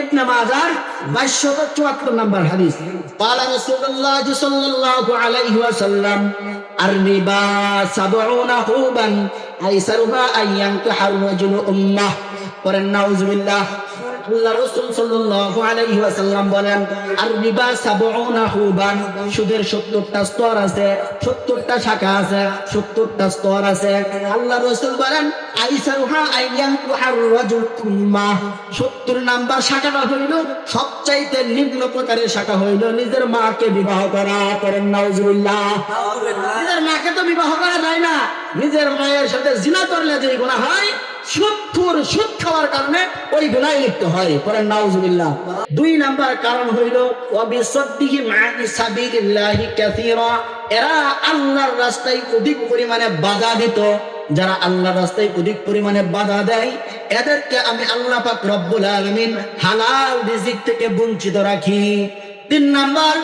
ইবনে মাজার 2274 নম্বর হাদিস قال رسول الله صلى الله عليه وسلم الربا سبعون حوبا ايسرها ان ينكح الرجل امه পরেন নাউজুবিল্লাহ আল্লাহ রাসূল সাল্লাল্লাহু আলাইহি ওয়াসাল্লাম বলেন আর রিবা সাবউনা হুবান সুদের 70টা স্তর আছে 70টা শাখা আছে 70টা স্তর আছে। আল্লাহ রাসূল বলেন আইসারুহা আইয়ান কুহার রাজুল উম্মা 70 নাম্বার শাখাটা হইল সবচাইতে নিম্ন প্রকারের শাখা হইল নিজের মাকে বিবাহ করা। করেন নাউজুবিল্লাহ। নিজের মাকে তো বিবাহ করা যায় না। নিজের মায়ের সাথে জিনা করলে যে গুনাহ হয় সুদ খাওয়ার কারণে ওই লিপ্ত হয়। নাউজুবিল্লাহ। দুই নাম্বার কারণ হইল এরা আল্লাহর রাস্তায় অধিক পরিমাণে বাধা দিত। যারা আল্লাহর রাস্তায় অধিক পরিমাণে বাধা দেয়, এদেরকে আমি আল্লাহ পাক রব্বুল আলামিন হালাল রিজিক থেকে বঞ্চিত রাখি। তিন নাম্বার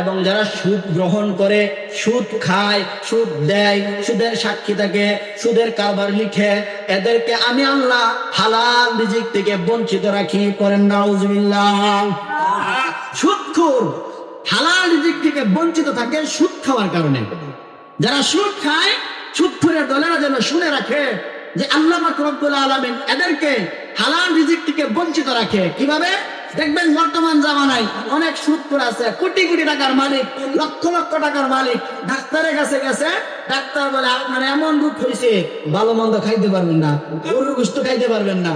এবং যারা সুদ গ্রহণ করে, সুদ খায়, সুদ দেয়, সুদের সাক্ষী থাকে, সুদের কারবার লিখে, এদেরকে আমি আল্লাহ হালাল রিজিক থেকে বঞ্চিত রাখি, করেন নাউজুবিল্লাহ। সুদখোর হালাল রিজিক থেকে বঞ্চিত থাকে সুদ খাওয়ার কারণে। যারা সুদ খায় সুদখোরের দলেরা যেন শুনে রাখে যে আল্লাহ পাক রব্বুল আলামিন এদেরকে হালাল রিজিক থেকে বঞ্চিত রাখে। কীভাবে? দেখবেন বর্তমান জামানায় অনেক সুদখোর আছে, কোটি কোটি টাকার মালিক, লক্ষ লক্ষ টাকার মালিক, ডাক্তারের কাছে গেছে, ডাক্তার বলে, আপনার এমন রূপ হয়েছে, ভালো মন্দ খাইতে পারবেন না, গরুর গোস্ত খাইতে পারবেন না,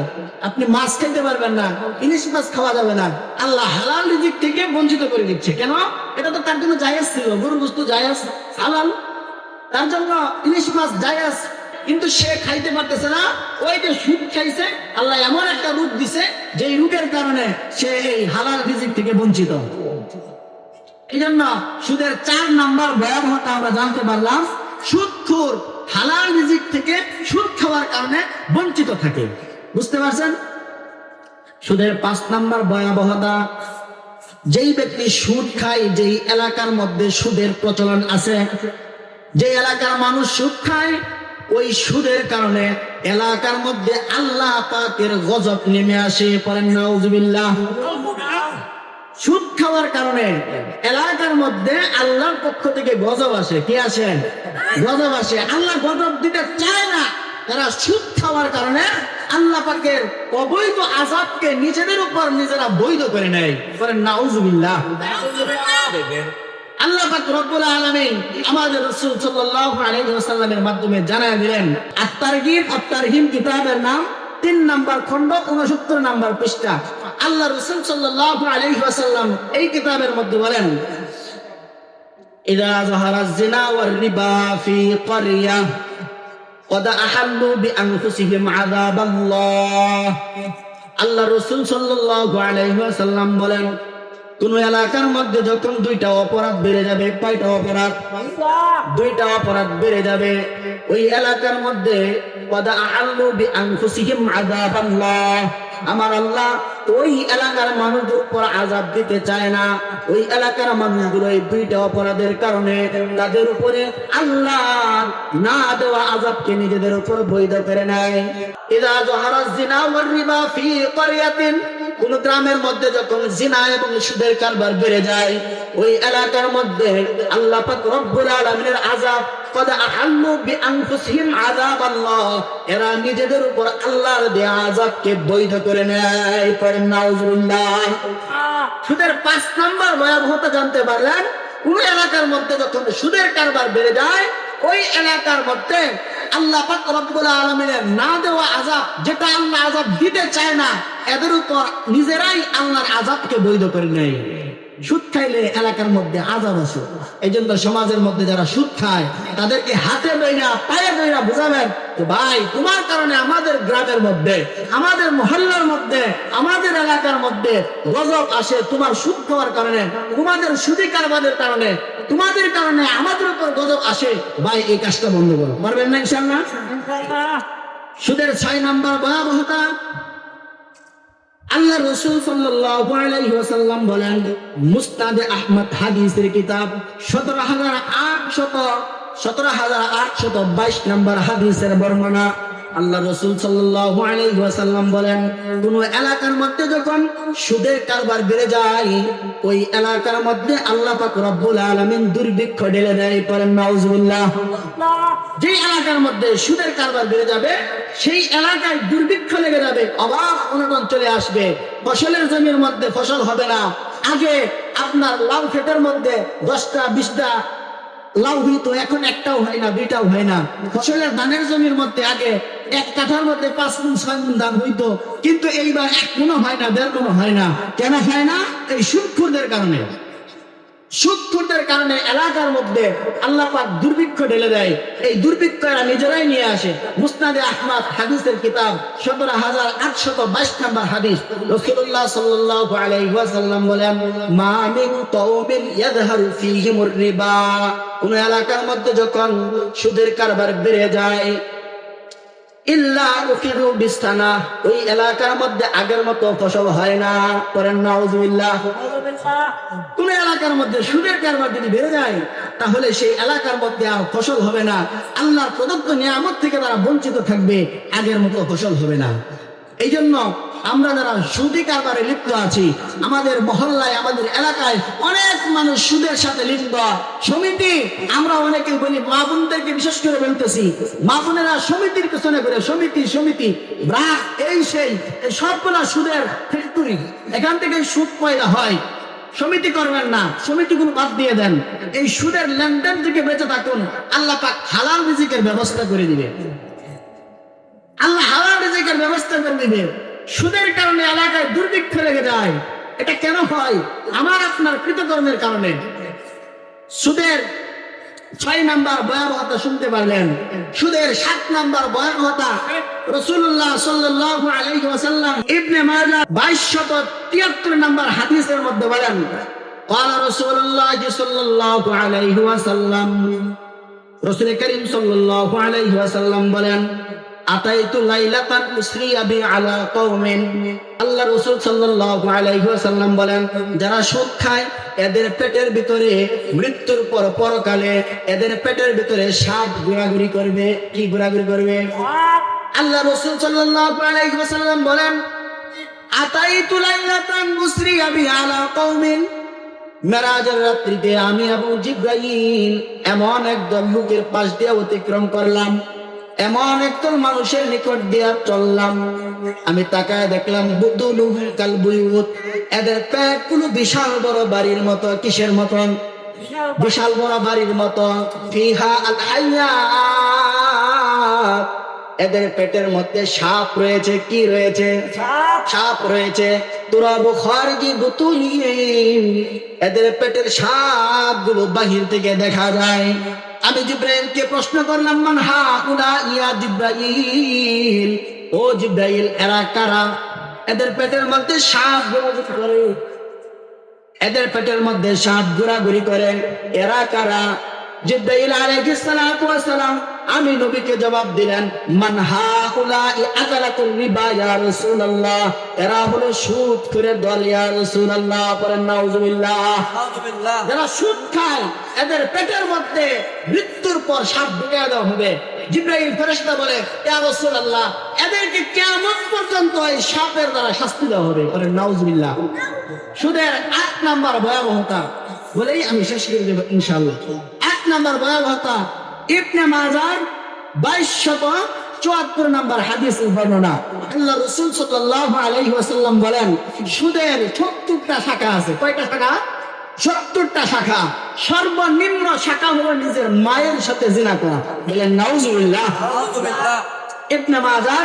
আপনি মাছ খাইতে পারবেন না, ইলিশ মাছ খাওয়া যাবে না, আল্লাহ হালাল রিজিক থেকে বঞ্চিত করে দিচ্ছে। কেন? এটা তো তার জন্য জায়েজ ছিল, গরুর গোস্ত জায়েজ, হালাল। তার জন্য ইলিশ মাছ জায়েজ। কিন্তু সে খাইতে পারতেছে না। ওই যে সুদ খাইছে, আল্লাহ এমন একটা রূপ দিছে যে রূপের কারণে সে এই হালাল রিজিক থেকে বঞ্চিত। এই জন্য সুদের চার নাম্বার ভয়াবহতা আমরা জানতে পারলাম সুদখোর হালাল রিজিক থেকে সুদ খাওয়ার কারণে বঞ্চিত থাকে। বুঝতে পারছেন? সুদের পাঁচ নাম্বার ভয়াবহতা, যেই ব্যক্তি সুদ খায়, যেই এলাকার মধ্যে সুদের প্রচলন আছে যে এলাকার মানুষ সুদ খায় ওই সুদের কারণে এলাকার মধ্যে আল্লাহ পাকের গজব নেমে আসে পরেন নাউজুবিল্লাহ। সুদ খাওয়ার কারণে এলাকার মধ্যে আল্লাহর পক্ষ থেকে গজব আসে। কি আসে গজব আসে। আল্লাহ গজব দিতে চায় না। তারা সুদ খাওয়ার কারণে আল্লাহ পাকের অবৈধ আজাবকে নিজেদের উপর নিজেরা বৈধ করে নেয়। করেন নাউজুবিল্লাহ। আল্লাহ পাক রব্বুল আলামিন আমাদের রাসূল সাল্লাল্লাহু আলাইহি ওয়াসাল্লামের মাধ্যমে জানায় দিলেন আত-তারগিব আত-তারহিম কিতাবের নাম তিন নাম্বার খণ্ড 69 নাম্বার পৃষ্ঠা আল্লাহ রাসূল সাল্লাল্লাহু আলাইহি ওয়াসাল্লাম এই কিতাবের মধ্যে বলেন إذا ظهر الزنا والربا في قرية قد أحلوا بأنفسهم عذاب الله আল্লাহ রসুল সাল্লাল্লাহু আলাইহি ওয়াসাল্লাম বলেন কোন এলাকার মধ্যে যখন দুইটা অপরাধ বেড়ে যাবে, কয়টা অপরাধ? দুইটা অপরাধ বেড়ে যাবে। ওই এলাকার মধ্যে আমার আল্লাহ ওই এলাকার মানুষদের উপর আজাব দিতে চায় না। ওই এলাকার মানুষগুলো এই দুইটা অপরাধের কারণে তাদের উপরে আল্লাহ না দেওয়া আজাবকে নিজেদের উপর বৈধ করে নেয়। ইদা জহারাজ জিনা ওয়ার ফি ক্বরিয়াতিন কোন গ্রামের মধ্যে যখন জিনা এবং সুদের কারবার বেড়ে যায়, ওই এলাকার মধ্যে আল্লাহ পাক রব্বুল আলামিনের আযাব, কদ আহাল্লু বিআনফুসিহিম আযাবাল্লাহ এরা নিজেদের উপর আল্লাহর দেয়া আযাবকে বৈধ করে নেয়। করেন নাউজুল্লাহ সুদের পাঁচ নম্বর ভয়াবহতা জানতে পারলেন কোন এলাকার মধ্যে যখন সুদের কারবার বেড়ে যায় ওই এলাকার মধ্যে আল্লাহ পাক রব্বুল আলমিনের না দেওয়া আজাব যেটা আল্লাহ আজাব দিতে চায় না এদের উপর নিজেরাই আল্লাহর আজাবকে বৈধ করে নেয়। সুদ খাইলে এলাকার মধ্যে আজাব আছে। এই জন্য সমাজের মধ্যে যারা সুদ খায় তাদেরকে হাতে দইরা পায়ে দইরা বুঝাবেন তো ভাই তোমার কারণে আমাদের গ্রামের মধ্যে আমাদের মহল্লার মধ্যে আমাদের এলাকার মধ্যে গজব আসে। তোমার সুদ খাওয়ার কারণে তোমাদের সুদি কারবারের কারণে তোমাদের কারণে আমাদের উপর গজব আসে। ভাই এই কাজটা বন্ধ করো। পারবেন না ইনশাল্লাহ সুদের ছয় নাম্বার ভয়াবহতা আল্লাহ রসুল ওয়াসাল্লাম বলেন, মুস্তাদ আহমদ হাদিসের কিতাব সতেরো হাজার আটশত, সতেরো হাজার আটশত বাইশ নম্বর হাদিসের বর্ণনা। আল্লাহ রসুল আলাইহি বলেন, কোন এলাকার মধ্যে যখন সুদের কারবার বেড়ে যায়, ওই এলাকার মধ্যে আল্লাহ পাক রব্বুল আলামিন দুর্ভিক্ষ ঢেলে দেয় পরেন নাউজুবিল্লাহ। যে এলাকার মধ্যে সুদের কারবার বেড়ে যাবে, সেই এলাকায় দুর্ভিক্ষ লেগে যাবে অভাব অনটন চলে আসবে। ফসলের জমির মধ্যে ফসল হবে না। আগে আপনার লাউ ক্ষেতের মধ্যে দশটা, বিশটা লাউ হইতো, এখন একটাও হয় না, দুইটাও হয় না। ফসলের ধানের জমির মধ্যে আগে এক কাঠার মধ্যে পাঁচ গুণ, ছয় গুণ ধান হইতো। কিন্তু এইবার এক গুণও হয় না, দেড় গুণও হয় না। কেন হয় না? এই সূক্ষ্মদের কারণে। সুদখোরদের কারণে এলাকার মধ্যে আল্লাহ পাক দুর্ভিক্ষ ঢেলে দেয়। এই দুর্ভিক্ষ এরা নিজেরাই নিয়ে আসে। মুসনাদে আহমদ হাদিসের কিতাব, সতেরো হাজার আটশত বাইশ নম্বর হাদিস। রসুল্লাহ আলাইহি বলেন, মা মিন কওমিন ইয়াযহারু ফীহিমুর রিবা। কোন এলাকার মধ্যে যখন সুদের কারবার বেড়ে যায় আগের মতো ফসল হয় না। কোন এলাকার মধ্যে কারবার যদি বেড়ে যায়, তাহলে সেই এলাকার মধ্যে আর ফসল হবে না। আল্লাহর প্রদত্ত নিয়ামত থেকে তারা বঞ্চিত থাকবে, আগের মতো ফসল হবে না। এই জন্য আমরা যারা সুদি কারবারে লিপ্ত আছি, আমাদের মহল্লায়, আমাদের এলাকায় অনেক মানুষ সুদের সাথে লিপ্ত। সমিতি, আমরা অনেকে বলি, মা বোনদেরকে বিশেষ করে বলতেছি, মা বোনেরা সমিতির পেছনে করে সমিতি সমিতি এই সেই সবগুলা সুদের ফ্যাক্টরি। এখান থেকে সুদ পয়দা হয়। সমিতি করবেন না, সমিতিগুলো বাদ দিয়ে দেন। এই সুদের লেনদেন থেকে বেঁচে থাকুন। আল্লাহ পাক হালাল রিজিকের ব্যবস্থা করে দিবে। আল্লাহ হালাল রিজিকের ব্যবস্থা করে দিবে। সুদের কারণে এলাকায় দুর্ভিক্ষ লেগে যায় এটা কেন হয় আমার আপনার কৃতকর্মের কারণে সুদের ছয় নাম্বার ভয়াবহতা শুনতে পারলেন সুদের সাত নাম্বার ভয়াবহতা রসুল্লাহ সাল্লাল্লাহু আলাইহি ওয়াসাল্লাম ইবনে মাজাহ 2273 নাম্বার হাদিসের মধ্যে বলেন قال رسول الله صلى الله عليه وسلم রসুল করিম সাল্লাল্লাহু আলাইহি ওয়াসাল্লাম বলেন আতাইতু লাইলাতান উসরি আবি আলা কওমিন। আল্লাহ রাসূল সাল্লাল্লাহু আলাইহি ওয়াসাল্লাম বলেন, যারা সুদ খায়, এদের পেটের ভিতরে মৃত্যুর পর পরকালে এদের পেটের ভিতরে সাপ ঘোরাঘুরি করবে, কি ঘোরাঘুরি করবে? আল্লাহ রাসূল সাল্লাল্লাহু আলাইহি ওয়াসাল্লাম বলেন, আতাইতু লাইলাতান উসরি আবি আলা কওমিন। মেরাজের রাত্রিতে আমি আবু জিব্রাইল এমন একদল লোকের পাশ দিয়ে অতিক্রম করলাম। এমন একদল মানুষের নিকট দিয়া চললাম। আমি তাকায় দেখলাম কাল বুয়ুত এদের পেটগুলো বিশাল বড় বাড়ির মতো, কিসের মতন বিশাল বড় বাড়ির মতো। ফিহা আল এদের পেটের মধ্যে সাপ রয়েছে, কি রয়েছে? সাপ রয়েছে। এদের পেটের সাপগুলো বাহির থেকে দেখা যায়। আমি জিব্রাইলকে প্রশ্ন করলাম, মান হা উলা ইয়া জিব্রাইল? ও জিব্রাইল, এরা কারা? এদের পেটের মধ্যে সাপ ঘোরাঘুরি করে। এদের পেটের মধ্যে সাপ ঘোরাঘুরি করে, এরা কারা? জিব্রাইল আলাইহিস সালাম। আমি নবীকে জবাব দিলেন রাসূলুল্লাহ? এরা হলো সুদ করে দল ইয়া রাসূলুল্লাহ নাউজুবিল্লাহ। যারা সুদ খায় এদের পেটের মধ্যে মৃত্যুর পর সাপ ঢুকিয়ে দেওয়া হবে। জিব্রাইল ফেরেশতা বলে ইয়া রাসূলুল্লাহ এদেরকে কিয়ামত পর্যন্ত এই সাপের দ্বারা শাস্তি দেওয়া হবে? পরেন নাউজুবিল্লাহ। সুদের আট নাম্বার ভয়াবহতা বলেই আমি শেষ করে দেবো ইনশাআল্লাহ। এক নাম্বার ভয়াবহতা ইবনে মাজার বাইশ শত চুয়াত্তর নাম্বার হাদিস বর্ণনা। আল্লাহ রসুল সাল্লাহ আলহি ওয়াসাল্লাম বলেন, সুদের সত্তরটা শাখা আছে। কয়টা শাখা? সত্তরটা শাখা। সর্বনিম্ন শাখা হলো নিজের মায়ের সাথে জিনা করা। বলেন নাউজুবিল্লাহ। ابن ماجه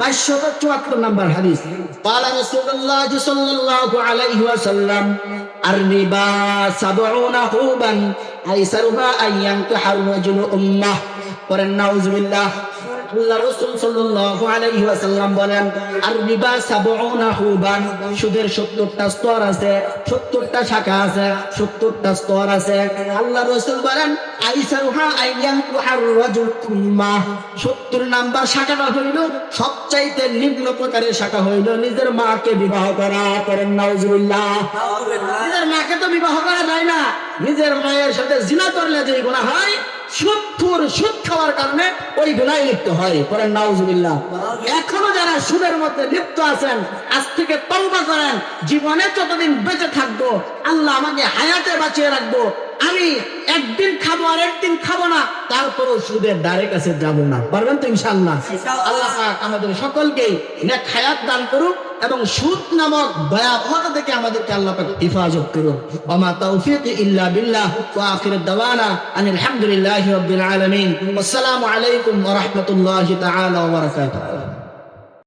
2274 نمبر حديث قال رسول الله صلى الله عليه وسلم الربا سبعون حوبا ايسرها ان ينكح الرجل امه ونعوذ بالله আল্লাহ রসুল সাল্লাল্লাহু আলাইহি ওয়াসাল্লাম বলেন আর রিবা সাবউনা হুবান সুদের 70টা স্তর আছে 70টা শাখা আছে 70টা স্তর আছে। আল্লাহ রসুল বলেন আইসারুহা আইয়ান কুহার রাজুল কুম্মা 70 নাম্বার শাখাটা হইল সবচাইতে নিম্ন প্রকারের শাখা হইল নিজের মাকে বিবাহ করা। করেন নাউজুবিল্লাহ। নিজের মাকে তো বিবাহ করা যায় না। নিজের মায়ের সাথে জিনা করলে যে গুনাহ হয় সুদখোর সুদ খাওয়ার কারণে ওই গুনায় লিপ্ত হয়। পরে নাউজুবিল্লাহ। এখনও যারা সুদের মধ্যে লিপ্ত আছেন আজ থেকে তওবা করেন জীবনে যতদিন বেঁচে থাকব আল্লাহ আমাকে হায়াতে বাঁচিয়ে রাখব। আমি একদিন খাব আর একদিন খাব না তারপরও সুদের দ্বারে কাছে যাব না। পারবেন তো ইনশাল্লাহ আল্লাহ আমাদের সকলকে হায়াত দান করুক। এবং সুদ নামক ভয়াবহতা থেকে আমাদেরকে আল্লাহ পাক হেফাজত করুন। ওমা তৌফিক ইল্লা বিল্লাহ ওয়া আখির দাওয়ানা আনিল হামদুলিল্লাহি রাব্বিল আলামিন। আসসালামু আলাইকুম ওয়া রাহমাতুল্লাহি তাআলা ওয়া বারাকাতুহু।